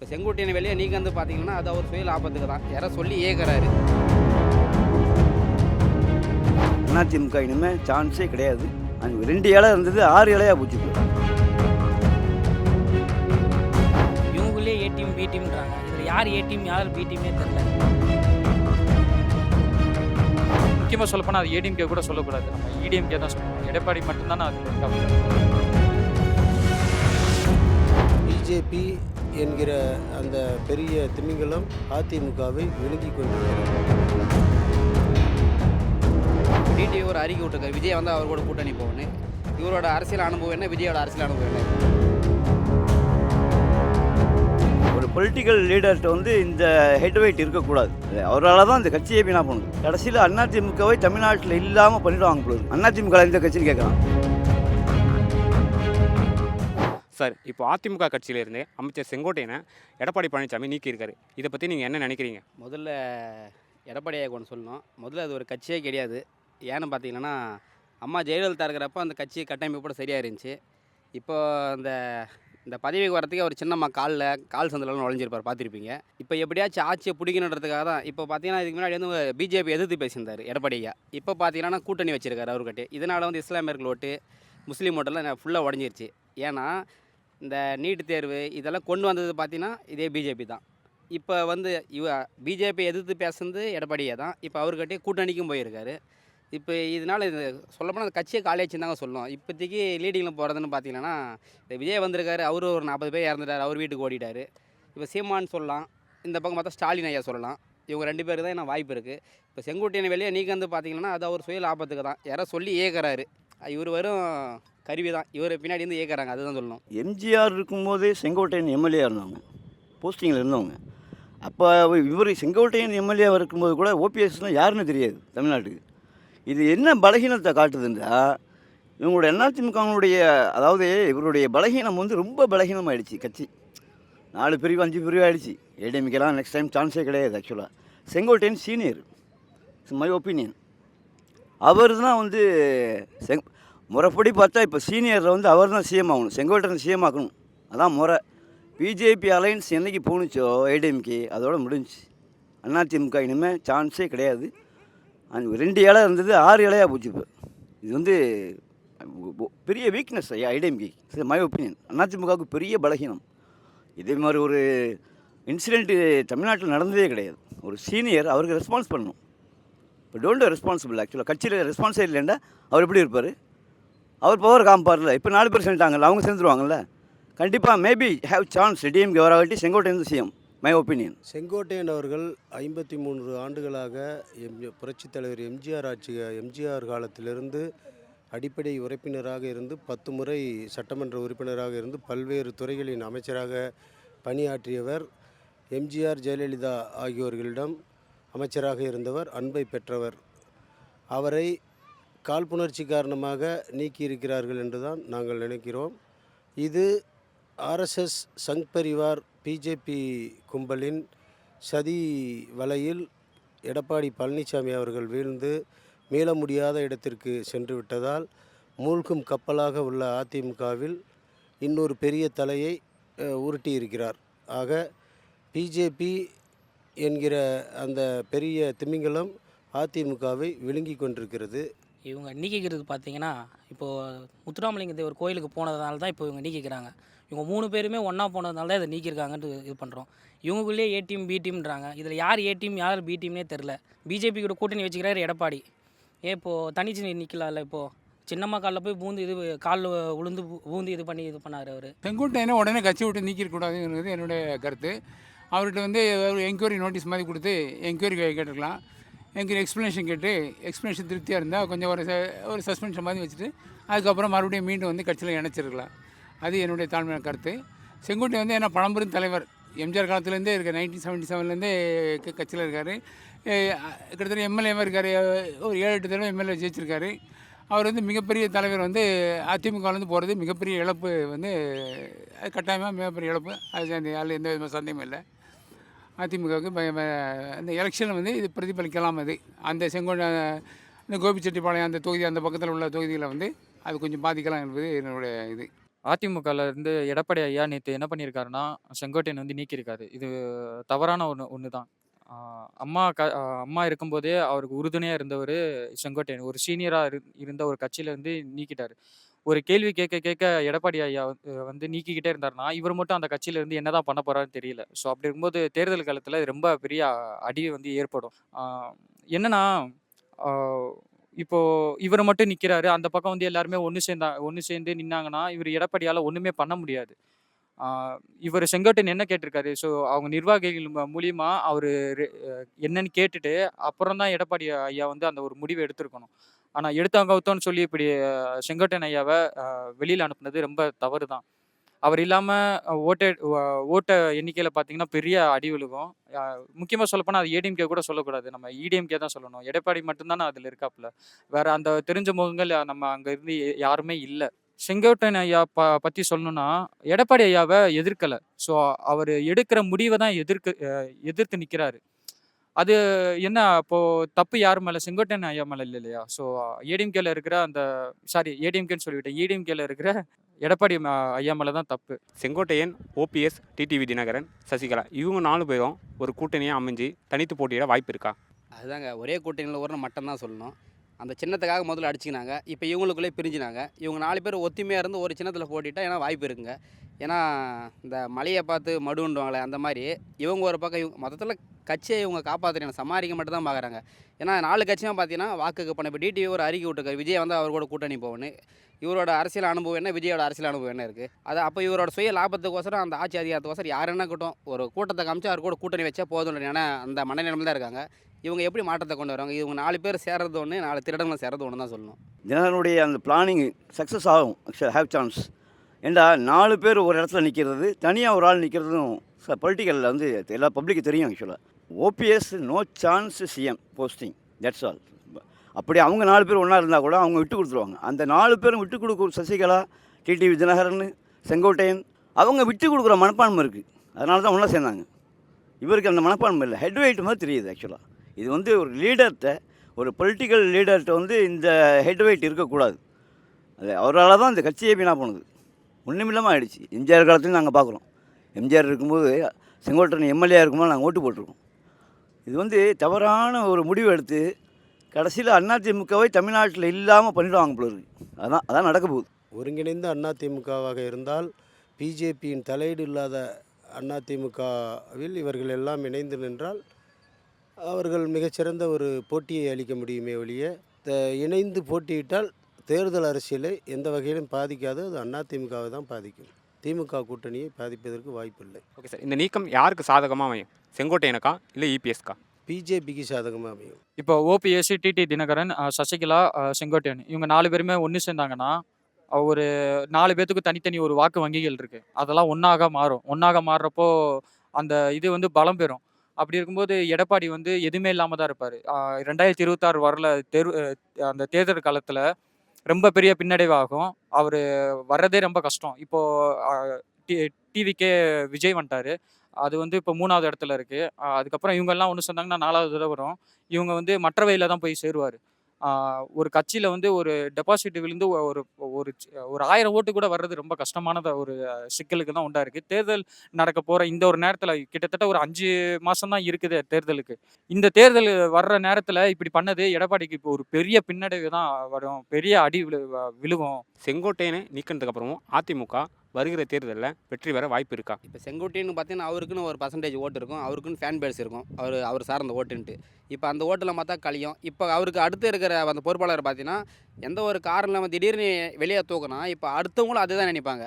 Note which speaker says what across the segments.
Speaker 1: இப்போ செங்கோட்டையனை வெளியே நீங்கள் வந்து பார்த்தீங்கன்னா அது அவர் சுய லாபத்துக்கு தான். யாரோ சொல்லி ஏற்கிறாரு
Speaker 2: அதிமுக இனிமேல் சான்ஸே கிடையாது. அங்கே ரெண்டு இலை இருந்தது ஆறு இலையாக போச்சு.
Speaker 3: இவங்களே ஏ டீம் பி டீம்ன்றாங்க இதில் யார் ஏ டீம் யார் பி டீம்னே தெரில
Speaker 4: முக்கியமாக சொல்லப்போனால் அது ஏடிஎம்கே கூட சொல்லக்கூடாது. நம்ம இடிஎம்கே தான் சொல்லணும். எடப்பாடி மட்டும்தானே அது
Speaker 5: பிஜேபி என்கிற அந்த பெரிய திமிங்கலம் அதிமுகவை விழுங்கி கொண்டிருக்கிறது
Speaker 1: டிடிவி ஒரு அறிக்கை விட்டுருக்காரு. விஜய் வந்து அவர் கூட கூட்டணி போகணுன்னு இவரோட அரசியல் அனுபவம் என்ன? விஜயோட அரசியல் அனுபவம் என்ன?
Speaker 2: ஒரு பொலிட்டிக்கல் லீடர்கிட்ட வந்து இந்த ஹெட் வெயிட் இருக்கக்கூடாது. அவரால் தான் இந்த கட்சியை வீணாக போகணும் கடைசியில் அதிமுகவை தமிழ்நாட்டில் இல்லாமல் பண்ணிடுவாங்க போகுது அதிமுக இந்த கட்சின்னு கேட்கலாம்.
Speaker 6: சார் இப்போ அதிமுக கட்சியிலேருந்து அமைச்சர் செங்கோட்டையனை எடப்பாடி பழனிசாமி நீக்கியிருக்காரு. இதை பற்றி நீங்கள் என்ன நினைக்கிறீங்க?
Speaker 1: முதல்ல எடப்பாடியை ஒன்று சொல்லணும். முதல்ல அது ஒரு கட்சியே கிடையாது. ஏன்னு பார்த்தீங்கன்னா அம்மா ஜெயலலிதா இருக்கிறப்ப அந்த கட்சி கட்டமைப்போட சரியாக இருந்துச்சு. இப்போ அந்த இந்த பதவிக்கு வரத்துக்கு அவர் சின்னம்மா காலில் கால் சந்திலலாம் நுழைஞ்சிருப்பார் பார்த்துருப்பீங்க இப்போ எப்படியாச்சும் ஆட்சியை பிடிக்கணுன்றதுக்காக தான் இப்போ பார்த்தீங்கன்னா இதுக்கு முன்னாடி வந்து பிஜேபி எதிர்த்து பேசியிருந்தார் எடப்பாடியா இப்போ பார்த்தீங்கன்னா கூட்டணி வச்சிருக்காரு அவர்கிட்ட. இதனால் வந்து இஸ்லாமியர்கள் ஓட்டு முஸ்லீம் ஓட்டெல்லாம் ஃபுல்லாக உடஞ்சிருச்சு. ஏன்னா இந்த நீட் தேர்வு இதெல்லாம் கொண்டு வந்தது பார்த்தீங்கன்னா இதே பிஜேபி தான். இப்போ வந்து இவ பிஜேபி எதிர்த்து பேசுனது எடப்பாடியே தான். இப்போ அவர்கிட்டே கூட்டணிக்கும் போயிருக்காரு. இப்போ இதனால் இது சொல்லப்போனால் அந்த கட்சியை காலியாச்சுன்னு தாங்க சொல்லணும் இப்போதைக்கு லீடிங்கில் போகிறதுன்னு பார்த்தீங்கன்னா இந்த விஜய் வந்திருக்காரு அவரு ஒரு நாற்பது பேர் இறந்துட்டார் அவர் வீட்டுக்கு ஓடிட்டார். இப்போ சீமான்னு சொல்லலாம் இந்த பக்கம் பார்த்தா ஸ்டாலின் ஐயா சொல்லலாம். இவங்க ரெண்டு பேருக்கு தான் என்ன வாய்ப்பு இருக்குது இப்போ செங்கோட்டையனை வெளியே நீங்கள் வந்து பார்த்தீங்கன்னா அது அவர் சுய லாபத்துக்கு தான். யாரோ சொல்லி ஏற்கிறாரு இவர் வரும் கருவி தான். இவர் பின்னாடி இருந்து ஏற்கிறாங்க அதுதான் சொல்லணும்.
Speaker 2: எம்ஜிஆர் இருக்கும்போதே செங்கோட்டையன் எம்எல்ஏ இருந்தவங்க. போஸ்டிங்கில் இருந்தவங்க. அப்போ இவர் செங்கோட்டையன் எம்எல்ஏ இருக்கும்போது கூட ஓபிஎஸ்னால் யாருன்னு தெரியாது தமிழ்நாட்டுக்கு. இது என்ன பலகீனத்தை காட்டுதுன்றா இவங்களுடைய அதிமுகவுடைய அதாவது இவருடைய பலகீனம் வந்து ரொம்ப பலகீனமாயிடுச்சு கட்சி. நாலு பிரிவு அஞ்சு பிரிவு ஆகிடுச்சு ஏடிஎம்கெலாம் நெக்ஸ்ட் டைம் சான்ஸே கிடையாது ஆக்சுவலாக செங்கோட்டையன் சீனியர் மை ஒப்பீனியன் அவர் தான் வந்து செங் முறைப்படி பார்த்தா இப்போ சீனியரில் வந்து அவர் தான் சிஎம் ஆகணும். செங்கோட்டையன் சிஎம் ஆக்கணும். அதான் முறை. பிஜேபி அலையன்ஸ் என்றைக்கு போணுச்சோ ஏடிஎம்கே அதோட முடிஞ்சுச்சு அதிமுக இனிமேல் சான்ஸே கிடையாது. அந்த ரெண்டு இலை இருந்தது ஆறு இலையாக போச்சு இப்போ. இது வந்து பெரிய வீக்னஸ் ஐயா ஐடிஎம்கே மை ஒப்பீனியன் அதிமுகவுக்கு பெரிய பலகீனம். இதே மாதிரி ஒரு இன்சிடெண்ட்டு தமிழ்நாட்டில் நடந்ததே கிடையாது. ஒரு சீனியர் அவருக்கு ரெஸ்பான்ஸ் பண்ணணும். இப்போ டோன்ட் ரெஸ்பான்சிபிள் ஆக்சுவலாக கட்சியில் ரெஸ்பான்ஸே இல்லைண்டா அவர் எப்படி இருப்பார்? அவர் பவர் காமிப்பார்ல இப்போ நாலு பேர் சேர்ந்துட்டாங்கல்ல அவங்க சேர்ந்துருவாங்கல்ல. கண்டிப்பாக மேபி ஹேவ் சான்ஸ் டிஎம்கே வராட்டி Sengottaiyan CM my opinion
Speaker 5: Sengottaiyan அவர்கள் ஐம்பத்தி மூன்று ஆண்டுகளாக எம் புரட்சித் தலைவர் எம்ஜிஆர் ஆட்சி எம்ஜிஆர் காலத்திலிருந்து அடிப்படை உறுப்பினராக இருந்து பத்து முறை சட்டமன்ற உறுப்பினராக இருந்து பல்வேறு துறைகளின் அமைச்சராக பணியாற்றியவர் எம்ஜிஆர் ஜெயலலிதா ஆகியோர்களிடம் அமைச்சராக இருந்தவர் அன்பை பெற்றவர். அவரை காழ்ப்புணர்ச்சி காரணமாக நீக்கியிருக்கிறார்கள் என்றுதான் நாங்கள் நினைக்கிறோம். இது ஆர்எஸ்எஸ் சங் பரிவார் பிஜேபி கும்பலின் சதி வலையில் எடப்பாடி பழனிசாமி அவர்கள் வீழ்ந்து மீள முடியாத இடத்திற்கு சென்று விட்டதால் மூழ்கும் கப்பலாக உள்ள அதிமுகவில் இன்னொரு பெரிய தலையை உருட்டியிருக்கிறார். ஆக பிஜேபி என்கிற அந்த பெரிய திமிங்கலம் அதிமுகவை விழுங்கி கொண்டிருக்கிறது.
Speaker 3: இவங்க நீக்கிக்கிறது பார்த்தீங்கன்னா இப்போது முத்துராமலிங்க தேவர் கோயிலுக்கு போனதுனால தான் இப்போ இவங்க நீக்கிக்கிறாங்க. இவங்க மூணு பேருமே ஒன்றா போனதுனால தான் இதை நீக்கியிருக்காங்கன்ட்டு இது பண்ணுறோம் இவங்களுக்குள்ளேயே ஏ டீம் பி டீம்ன்றாங்க இதில் யார் ஏ டீம் யார் பி டீம்னே தெரில. பிஜேபி கூட கூட்டணி வச்சுக்கிறாரு எடப்பாடி. ஏன் இப்போது தனிச்சு நிற்கலாம்ல இப்போது சின்னம்மா காலில் போய் பூந்து இது காலில் உளுந்து பூந்து இது பண்ணி இது பண்ணார் அவர்.
Speaker 7: செங்கோட்டையனை உடனே கட்சி விட்டு நீக்கிடக்கூடாதுங்கிறது என்னுடைய கருத்து. அவர்கிட்ட வந்து என்கொயரி நோட்டீஸ் மாதிரி கொடுத்து என்கொயரி கேட்டிருக்கலாம். எங்களுக்கு எக்ஸ்ப்ளனேஷன் கேட்டு எக்ஸ்ப்ளனேஷன் திருப்தியாக இருந்தால் கொஞ்சம் ஒரு ஒரு சஸ்பென்ஷன் மாதிரி வச்சுட்டு அதுக்கப்புறம் மறுபடியும் மீண்டும் வந்து கட்சியில் இணைச்சிருக்கலாம். அது என்னுடைய தாழ்மையான கருத்து. செங்குட்டி வந்து என்ன பழம்பெரும் தலைவர். எம்ஜிஆர் காலத்துலேருந்தே இருக்கார் நைன்டீன் செவன்ட்டி செவன்லேருந்தே கட்சியில் இருக்கார். கிட்டத்தட்ட எம்எல்ஏவாக இருக்கார். ஒரு ஏழு எட்டு தடவை எம்எல்ஏ ஜெயிச்சிருக்காரு. அவர் வந்து மிகப்பெரிய தலைவர் வந்து அதிமுகலேருந்து போகிறது மிகப்பெரிய இழப்பு வந்து கட்டாயமாக மிகப்பெரிய இழப்பு. அது அதில் எந்த விதமான சந்தேகமும் இல்லை. அதிமுகவுக்கு இந்த அந்த எலெக்ஷன் வந்து இது பிரதிபலிக்கலாம் அது. அந்த செங்கோட இந்த கோபிச்செட்டிப்பாளையம் அந்த தொகுதி அந்த பக்கத்தில் உள்ள தொகுதிகளை வந்து அது கொஞ்சம் பாதிக்கலாம் என்பது என்னுடைய இது.
Speaker 4: அதிமுகலேருந்து எடப்பாடி ஐயா நேற்று என்ன பண்ணியிருக்காருன்னா செங்கோட்டையன் வந்து நீக்கியிருக்காரு. இது தவறான ஒன்று ஒன்று தான் அம்மா க அம்மா இருக்கும்போதே அவருக்கு உறுதுணையாக இருந்தவர் செங்கோட்டையன். ஒரு சீனியராக இருந்த ஒரு கட்சியிலேருந்து நீக்கிட்டார். ஒரு கேள்வி கேட்க கேட்க எடப்பாடி ஐயா வந்து வந்து நீக்கிக்கிட்டே இருந்தாருன்னா இவர் மட்டும் அந்த கட்சியில இருந்து என்னதான் பண்ண போறாருன்னு தெரியல. ஸோ அப்படி இருக்கும்போது தேர்தல் காலத்துல ரொம்ப பெரிய அடி வந்து ஏற்படும். ஆஹ் என்னன்னா ஆஹ் இப்போ இவர் மட்டும் நிக்கிறாரு. அந்த பக்கம் வந்து எல்லாருமே ஒன்று சேர்ந்தா ஒன்று சேர்ந்து நின்னாங்கன்னா இவர் எடப்பாடியால் ஒன்றுமே பண்ண முடியாது. இவர் செங்கோட்டையன் என்ன கேட்டிருக்காரு? ஸோ அவங்க நிர்வாகிகள் மூலியமா அவர் என்னன்னு கேட்டுட்டு அப்புறம் தான் எடப்பாடி ஐயா வந்து அந்த ஒரு முடிவை எடுத்திருக்கணும். ஆனால் எடுத்தாங்க அவுத்தோன்னு சொல்லி இப்படி செங்கோட்டன் செங்கோட்டையன் ஐயாவை வெளியில் அனுப்புனது ரொம்ப தவறு தான் அவர் இல்லாமல் ஓட்டை ஓட்ட எண்ணிக்கையில் பார்த்தீங்கன்னா பெரிய அடி விழுகும். முக்கியமாக சொல்லப்போனால் அது ஏடிஎம்கே கூட சொல்லக்கூடாது. நம்ம இடிஎம்கே தான் சொல்லணும். எடப்பாடி மட்டும்தானே அதில் இருக்காப்புல. வேற அந்த தெரிஞ்ச முகங்கள் நம்ம அங்கே இருந்து யாருமே இல்லை. செங்கோட்டையன் ஐயா ப பற்றி சொல்லணும்னா எடப்பாடி ஐயாவை எதிர்க்கலை. ஸோ அவர் எடுக்கிற முடிவை தான் எதிர்க்க எதிர்த்து நிற்கிறாரு அது என்ன அப்போ தப்பு யார் மேலே? செங்கோட்டையன் ஐயா மேலே இல்லை இல்லையா? ஸோ ஏடிஎம்கேல இருக்கிற அந்த சாரி ஏடிஎம்கேன்னு சொல்லிவிட்டேன். ஏடிஎம்கேல இருக்கிற எடப்பாடி ம- ஐயா மேலே தான் தப்பு.
Speaker 6: செங்கோட்டையன் ஓபிஎஸ் டிடிவி தினகரன் சசிகலா இவங்க நாலு பேரும் ஒரு கூட்டணியாக அமைஞ்சு தனித்து போட்டியிட வாய்ப்பு இருக்கா?
Speaker 1: அதுதாங்க. ஒரே கூட்டணியில் ஒரு மட்டும் தான் சொல்லணும். அந்த சின்னத்துக்காக முதல்ல அடிச்சுக்கினாங்க. இப்போ இவங்களுக்குள்ளே பிரிஞ்சினாங்க. இவங்க நாலு பேர் ஒத்துமையாக இருந்து ஒரு சின்னத்தில் போட்டிட்டா ஏன்னா வாய்ப்பு இருக்குங்க. ஏன்னா இந்த மலையை பார்த்து மடுன்றுவாங்களே அந்த மாதிரி இவங்க ஒரு பக்கம் இவங்க மொத்தத்தில் கட்சியை இவங்க காப்பாற்றுறாங்க சமாளிக்க மட்டும் தான் பார்க்குறாங்க ஏன்னா நாலு கட்சியும் பார்த்தீங்கன்னா வாக்குக்கு பண்ண இப்போ டிடிவி ஒரு அறிக்கை விட்டுருக்காரு. விஜய் வந்து அவர் கூட கூட்டணி போகணும் இவரோட அரசியல் அனுபவம் என்ன? விஜயோட அரசியல் அனுபவம் என்ன இருக்குது அது அப்போ இவரோட சுய லாபத்துக்கோசரம் அந்த ஆட்சி அதிகாரத்துக்கோசரம் யார் என்ன கூட்டம்? ஒரு கூட்டத்தை காமிச்சு அவர் கூட கூட்டணி வச்சா போதும் ஏன்னா அந்த மனநிலைமையில் தான் இருக்காங்க. இவங்க எப்படி மாற்றத்தை கொண்டு வராங்க இவங்க நாலு பேர் சேர்றது ஒன்று நாலு திருடங்களை சேர்றது ஒன்று தான் சொல்லணும்.
Speaker 2: ஜனனுடைய அந்த பிளானிங் சக்ஸஸ் ஆகும். ஆக்சுவலாக ஹேவ் சான்ஸ் ஏண்டா நாலு பேர் ஒரு இடத்துல நிற்கிறது தனியாக ஒரு ஆள் நிற்கிறதும் பொலிட்டிக்கலில் வந்து எல்லா பப்ளிக்கு தெரியும் ஆக்சுவலாக OPS no chance CM posting that's all அப்படி அவங்க நாலு பேர் ஒன்றா இருந்தால் கூட அவங்க விட்டு கொடுத்துருவாங்க. அந்த நாலு பேரும் விட்டு கொடுக்குற சசிகலா டிடிவி தினகரன் செங்கோட்டையன் அவங்க விட்டு கொடுக்குற மனப்பான்மை இருக்குது அதனால தான் ஒன்றா சேர்ந்தாங்க. இவருக்கு அந்த மனப்பான்மை இல்லை. ஹெட் வெயிட் மாதிரி தெரியுது ஆக்சுவலாக இது வந்து ஒரு லீடர்கிட்ட ஒரு பொலிட்டிக்கல் லீடர்கிட்ட வந்து இந்த ஹெட் வெயிட் இருக்கக்கூடாது. அது அவரால் தான் இந்த கட்சியே வீணாக போனது. ஒன்றுமில்லாமல் ஆகிடுச்சு எம்ஜிஆர் காலத்துலையும் நாங்கள் பார்க்குறோம். எம்ஜிஆர் இருக்கும்போது செங்கோட்டையன் எம்எல்ஏ இருக்கும்போது நாங்கள் ஓட்டு போட்டிருக்கோம். இது வந்து தவறான ஒரு முடிவு எடுத்து கடைசியில் அதிமுகவை தமிழ்நாட்டில் இல்லாமல் பண்ணிவிடுவாங்க போல இருக்கு. அதான் அதான் நடக்க போகுது.
Speaker 5: ஒருங்கிணைந்த அதிமுகவாக இருந்தால் பிஜேபியின் தலையீடு இல்லாத அதிமுகவில் இவர்கள் எல்லாம் இணைந்து நின்றால் அவர்கள் மிகச்சிறந்த ஒரு போட்டியை அளிக்க முடியுமே ஒழிய த- இணைந்து போட்டியிட்டால் தேர்தல் அரசியலை எந்த வகையிலும் பாதிக்காது அது அதிமுகவை தான் பாதிக்கும். திமுக கூட்டணியை பாதிப்பதற்கு வாய்ப்பில்லை.
Speaker 6: ஓகே சார் இந்த நீக்கம் யாருக்கு சாதகமாக அமையும்? செங்கோட்டையனுக்கா இல்லை இபிஎஸ்க்கா?
Speaker 5: பிஜேபிக்கு சாதகமாக அமையும்.
Speaker 4: இப்போ ஓபிஎஸ் டிடி தினகரன் அஹ் சசிகலா அஹ் செங்கோட்டையன் இவங்க நாலு பேருமே ஒன்று சேர்ந்தாங்கன்னா அஹ் ஒரு நாலு பேத்துக்கு தனித்தனி ஒரு வாக்கு வங்கிகள் இருக்கு. அதெல்லாம் ஒன்றாக மாறும். ஒன்றாக மாறுறப்போ அந்த இது வந்து பலம் பெறும். அப்படி இருக்கும்போது எடப்பாடி வந்து எதுவுமே இல்லாமல் தான் இருப்பார். ரெண்டாயிரத்தி இருபத்தாறு வரல தெரு அஹ் அந்த தேர்தல் காலத்தில் ரொம்ப பெரிய பின்னடைவாகும். அவர் வர்றதே ரொம்ப கஷ்டம். இப்போது டிவிக்கே விஜய் வந்துட்டாரு. அது வந்து இப்போ மூணாவது இடத்துல இருக்குது அதுக்கப்புறம் இவங்கெல்லாம் ஒன்று சொன்னாங்கன்னா நாலாவது தடவை வரும். இவங்க வந்து மற்ற வழியில் தான் போய் சேருவார். ஒரு கட்சியில் வந்து ஒரு டெபாசிட் விழுந்து ஒரு ஒரு ஒரு ஆயிரம் ஓட்டு கூட வர்றது ரொம்ப கஷ்டமானத ஒரு சிக்கலுக்கு தான் உண்டா இருக்குது தேர்தல் நடக்க போகிற இந்த ஒரு நேரத்தில் கிட்டத்தட்ட ஒரு அஞ்சு மாதம் தான் இருக்குது தேர்தலுக்கு. இந்த தேர்தல் வர்ற நேரத்தில் இப்படி பண்ணது எடப்பாடிக்கு இப்போ ஒரு பெரிய பின்னடைவு தான் வரும். பெரிய அடி விழு விழுவும் விழுகும்.
Speaker 6: செங்கோட்டையனை நீக்கினதுக்கப்புறமும் அதிமுக வருகிற தேர்தலில் வெற்றி பெற வாய்ப்பு இருக்கா?
Speaker 1: இப்போ செங்கோட்டைன்னு பார்த்தீங்கன்னா அவருக்குன்னு ஒரு பர்சன்டேஜ் ஓட்டு இருக்கும். அவருக்குன்னு ஃபேன் பேஸ் இருக்கும். அவர் அவர் சார்ந்த ஓட்டுன்ட்டு. இப்போ அந்த ஓட்டில் பார்த்தா கழியும். இப்போ அவருக்கு அடுத்து இருக்கிற அந்த பொறுப்பாளர் பார்த்தீங்கன்னா எந்த ஒரு காரணம் இல்லாமல் திடீர்னு வெளியே தூக்கினா இப்போ அடுத்தவங்களும் அதுதான் நினைப்பாங்க.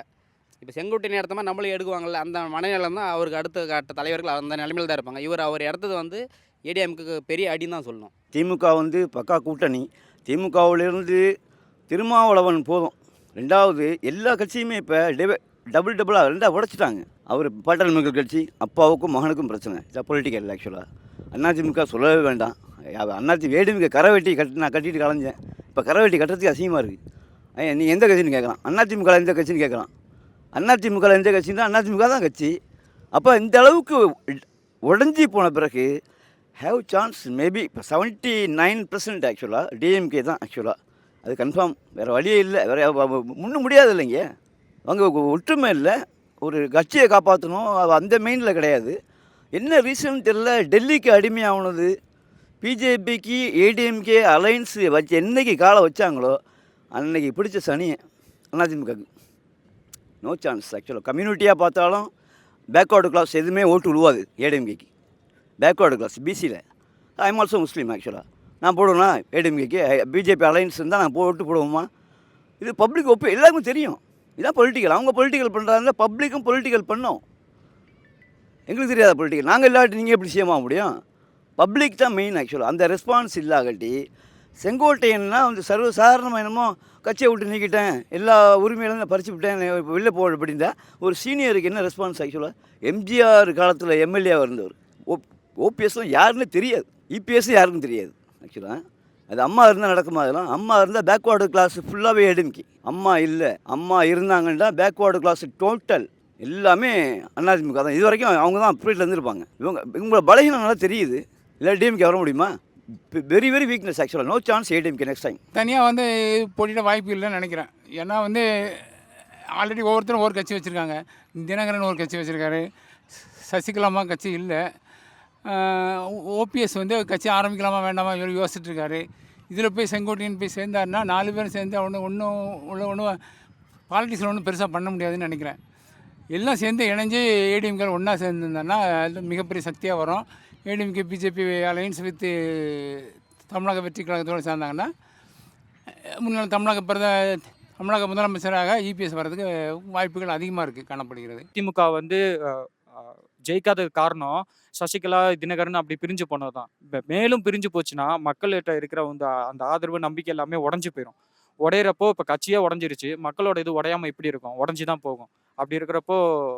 Speaker 1: இப்போ செங்கோட்டையன் இடத்த மாதிரி நம்மளும் எடுக்குவாங்கல்ல அந்த மனநிலம் தான் அவருக்கு அடுத்த கட்ட தலைவர்கள் அந்த நிலைமையில் தான் இருப்பாங்க. இவர் அவர் இடத்தது வந்து ஏடிஎம்க்கு பெரிய அடின்னு தான் சொல்லணும்.
Speaker 2: திமுக வந்து பக்கா கூட்டணி. திமுகவிலிருந்து திருமாவளவன் போதும். ரெண்டாவது எல்லா கட்சியுமே இப்போ டிவை டபுள் டபுளாக ரெண்டாக உடைச்சிட்டாங்க. அவர் பாட்டாளி மக்கள் கட்சி அப்பாவுக்கும் மகனுக்கும் பிரச்சனை. இதான் பொலிட்டிக்கல் ஆக்சுவலாக அதிமுக சொல்லவே வேண்டாம். அண்ணாச்சி வேடுமிக்க கரை வெட்டி கட்டி நான் கட்டிட்டு கலைஞ்சேன். இப்போ கரை வெட்டி கட்டுறதுக்கு அசிங்கமாக இருக்குது நீ எந்த கட்சின்னு கேட்கலாம்? அதிமுக எந்த கட்சின்னு கேட்கலாம்? அதிமுக எந்த கட்சின்னா அதிமுக தான் கட்சி. அப்போ இந்த அளவுக்கு உடஞ்சி போன பிறகு ஹேவ் சான்ஸ் மேபி இப்போ செவன்ட்டி நைன் பர்சன்ட் ஆக்சுவலாக டிஎம்கே தான் ஆக்சுவலாக அது கன்ஃபார்ம் வேறு வழியே இல்லை. வேறு முன்னும் முடியாது இல்லைங்க அவங்க ஒற்றுமை இல்லை. ஒரு கட்சியை காப்பாற்றணும் அது அந்த மெயினில் கிடையாது. என்ன ரீசன் தெரியல. டெல்லிக்கு அடிமையானது பிஜேபிக்கு ஏடிஎம்கே அலைன்ஸு வச்சு என்றைக்கு காலை வச்சாங்களோ அன்னைக்கு பிடிச்ச சனி அதிமுகக்கு. நோ சான்ஸ் ஆக்சுவலாக கம்யூனிட்டியாக பார்த்தாலும் பேக்வேர்டு கிளாஸ் எதுவுமே ஓட்டு விழுவாது ஏடிஎம்கேக்கு. பேக்வேர்டு கிளாஸ் பிசியில் ஐ எம் ஆல்சோ முஸ்லீம் ஆக்சுவலாக நான் போடுவேன்னா ஏடிஎம்கேக்கு. பிஜேபி அலைன்ஸ் இருந்தால் நான் போட்டு போடுவோமா இது பப்ளிக் ஒப்பு எல்லாருக்கும் தெரியும். இதான் பொலிட்டிக்கல் அவங்க பொலிட்டிக்கல் பண்ணுறாங்க பப்ளிக்கும் பொலிட்டிக்கல் பண்ணோம். எங்களுக்கு தெரியாத பொலிட்டிக்கல் நாங்கள் இல்லாட்டி நீங்கள் எப்படி செய்யமா முடியும்? பப்ளிக் தான் மெயின் ஆக்சுவலாக அந்த ரெஸ்பான்ஸ் இல்லாகட்டி செங்கோட்டையன்னா வந்து சர்வ சாதாரணமாக என்னமோ கட்சியை விட்டு நீக்கிட்டேன். எல்லா உரிமையிலும் நான் பறிச்சு விட்டேன். இப்போ வெளில போக அப்படின்னா ஒரு சீனியருக்கு என்ன ரெஸ்பான்ஸ் ஆக்சுவலாக எம்ஜிஆர் காலத்தில் எம்எல்ஏ இருந்தவர். ஓ ஓபிஎஸ்லாம் யாருன்னு தெரியாது. இபிஎஸ்ஸும் யாருக்கும் தெரியாது. ஆக்சுவலாக அது அம்மா இருந்தால் நடக்குமா அதெல்லாம்? அம்மா இருந்தால் பேக்வார்டு கிளாஸ் ஃபுல்லாகவே எடுமிக்கி. அம்மா இல்லை. அம்மா இருந்தாங்கன்னா பேக்வார்டு கிளாஸ் டோட்டல் எல்லாமே அதிமுக தான். இது வரைக்கும் அவங்க தான் அப்ரேட்டில் இருந்திருப்பாங்க. இவங்க இவங்களோட பலகீனம் நல்லா தெரியுது. இல்லை டிஎம்கே வர முடியுமா? வெரி வெரி வீக்னஸ் ஆக்சுவலாக no chance ADMK next time
Speaker 7: தனியாக வந்து போட்டியிட வாய்ப்பு இல்லைன்னு நினைக்கிறேன். ஏன்னா வந்து ஆல்ரெடி ஒவ்வொருத்தரும் ஒரு கட்சி வச்சுருக்காங்க. தினகரன் ஒரு கட்சி வச்சுருக்காரு. சசிகலாமா கட்சி இல்லை. ஓபிஎஸ் வந்து கட்சி ஆரம்பிக்கலாமா வேண்டாமா இவர் யோசிச்சுட்ருக்காரு இதில் போய் செங்கோட்டையன் போய் சேர்ந்தாருன்னா நாலு பேரும் சேர்ந்து ஒன்று ஒன்றும் உள்ள ஒன்றும் பாலிட்டிக்ஸில் ஒன்றும் பெருசாக பண்ண முடியாதுன்னு நினைக்கிறேன் எல்லாம் சேர்ந்து இணைஞ்சு ஏடிஎம்கே ஒன்றா சேர்ந்துருந்தாருன்னா அது மிகப்பெரிய சக்தியாக வரும் ஏடிஎம்கே பிஜேபி அலையன்ஸ் வித்து தமிழக வெற்றி கழகத்தோடு சேர்ந்தாங்கன்னா முன்னாள் தமிழக பிரத தமிழக முதலமைச்சராக இபிஎஸ் வர்றதுக்கு வாய்ப்புகள் அதிகமாக இருக்குது காணப்படுகிறது
Speaker 4: திமுக வந்து ஜெயிக்காததுக்கு காரணம் சசிகலா தினகரன் அப்படி பிரிஞ்சு போனது தான் மேலும் பிரிஞ்சு போச்சுன்னா மக்கள்கிட்ட இருக்கிற அந்த அந்த ஆதரவு நம்பிக்கை எல்லாமே உடஞ்சி போயிடும் உடையிறப்போ இப்போ கட்சியே உடஞ்சிருச்சு. மக்களோட இது உடையாம இப்படி இருக்கும். உடஞ்சி தான் போகும். அப்படி இருக்கிறப்போ